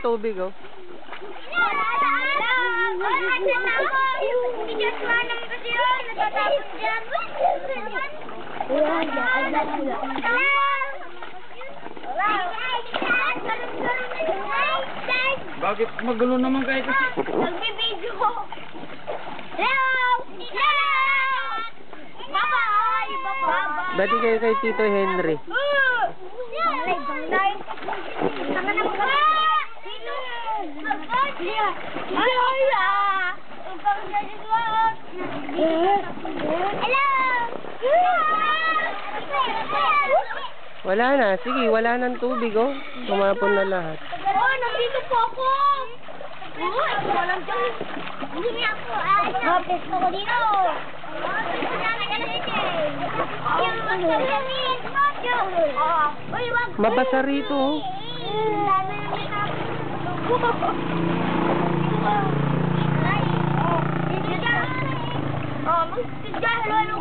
ng tubig, oh. Bakit magulo naman kayo kasi? Nagbibideo ko. Hello! Hello! Bye-bye! Bye-bye! Dati kayo kay Tito Henry. Banglay, banglay. Tama na mga... Ah! Na Hello! Wala na. Sige, wala nang tubig, oh. Tumapon na lahat. Oh, nandito po ako! Uy, walang dyan. Hindi nga ako. Ay, Hapis ko dito. Wag. Mabasa rito, oh. Oh, magsigya, halo-halo ka sino. Bye-bye! Bye-bye! Bye-bye!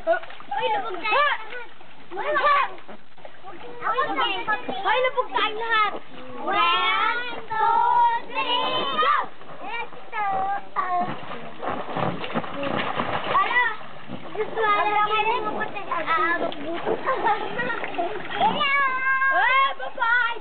Ay, lubog tayo. Lubog tayo. Ay, lubog tayo lahat. One, two, three, go! Ano? Gusto mo kayo mapunta sa aabot buto. Hello! Bye-bye!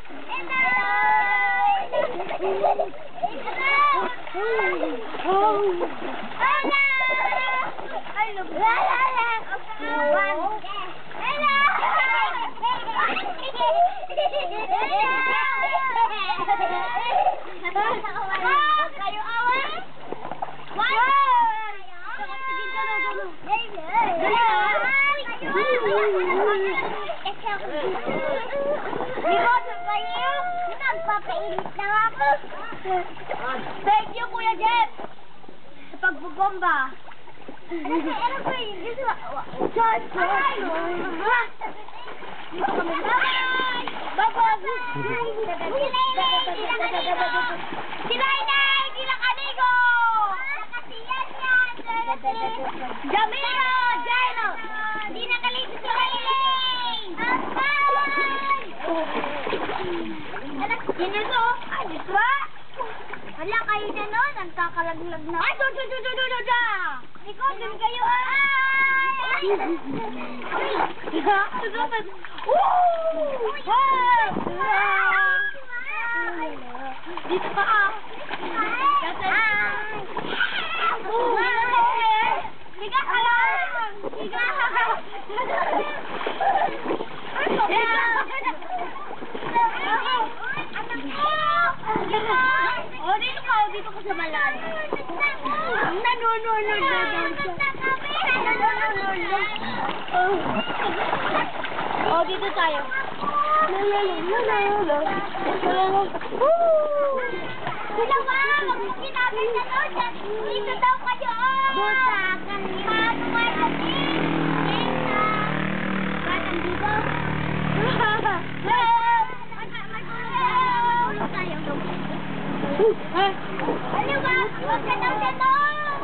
Nagpapainit lang ako. Thank you, Kuya Jeff! Sa pagbubomba. Ano ba? Ano ba yun? Gusto ba? Diyos ko! Si Nainay! Di lang amigo! Jamiro! Jairo! Di nakalito si Hailey! Sino to? Ay, dito ba? Wala kayo na nun, nagkakalaglag na. Ay, do, do, do, do, do, do, do! Ikaw, dun kayo, ay! Susunod! Woo! Hey! Dito ka, ah! Higa ka lang! Higa! Oh, dito ka, dito ka sa malalim. Nanununod na daw siya. Oh, dito tayo. Sila ba? Huwag mo sinabi na doon. Dito daw kayo. Busakan. Manuway na din. Dito. Busakan dito. Ano ba? Huwag ka daw daw.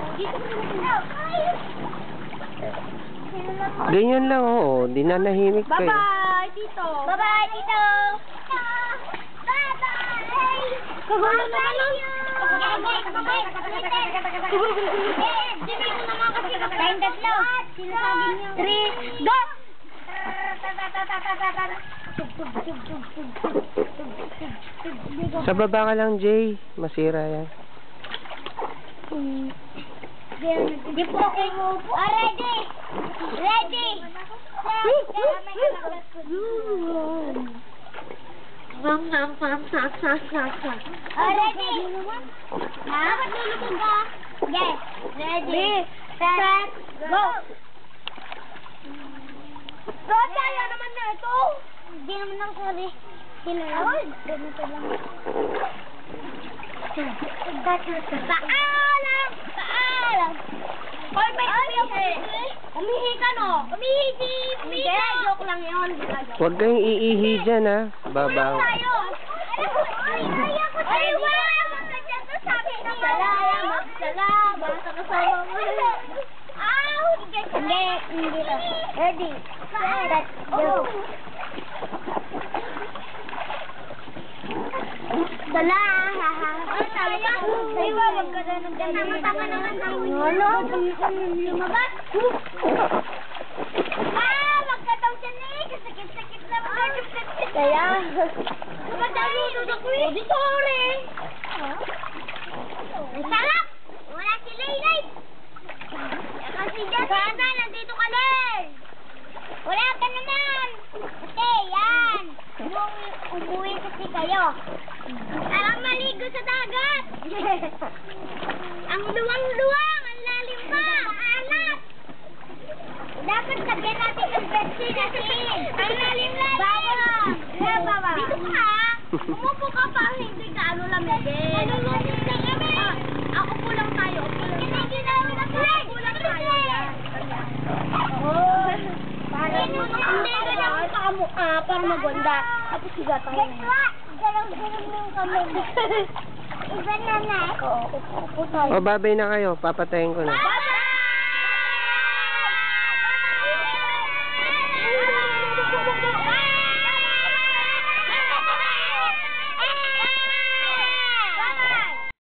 Ganyan lang, oh. Di na nahimik kayo. Bye-bye, Tito. Bye-bye, Tito. Bye-bye. Mo naman kasi. Tayong tatlo. Sinasabi niyo. Three, go! Sa baba ka lang, Jay. Masira yan. Di po ako umupo. Ah, ready! Ready! Mam, mam, mam, sa, sa, sa, sa. Ah, ready! Ha? Dapat lulutog ka. Yes. Ready. Set. Go! Go, tayo naman na ito. Hindi naman ako sorry. Ginawin. Ganito lang. Paalam! Paalam! Hoy, may umihi. Umihi ka, no? Umihi si Mika. joke lang yun. Huwag kayong iihi dyan, ha? Babaw. tayo. Ay. Ay, wala mo na dyan sa sabi ng Salamat, salamat sa kasama mo. Ah, hindi, hindi na. Ready, set, go. Dala? Ay, wag ka na ng ganyan. Tama-tama naman tayo. Ano? Lumabas. Ah, wag ka daw dyan eh. Kasakit-sakit lang. Kaya. Kapag tayo tutulog ko eh. sorry. Ang sarap. Wala si Laylay. Kasi dyan. Sana, nandito ka din. Wala ka naman. Kasi, yan. Umuwi, umuwi kasi kayo. Parang maligo sa dagat. ang luwang-luwang, ang lalim pa. Alat. Dapat sagyan natin ang Betsy natin. Ang lalim-lalim. Bawal. Yeah, bawal. Dito ka. Umupo ka pa. Hindi ka ano lamigin. Ano lamig na kami? Ah, ako po lang tayo. Hindi ginawa na tayo. Ako lang tayo. Yan. Oh. Para hindi ka na makamukha para maganda. Tapos siga tayo. Garang-garang yung kami. Iba na na. Oo, upo tayo. O, babay na kayo. Papatayin ko na. Bye!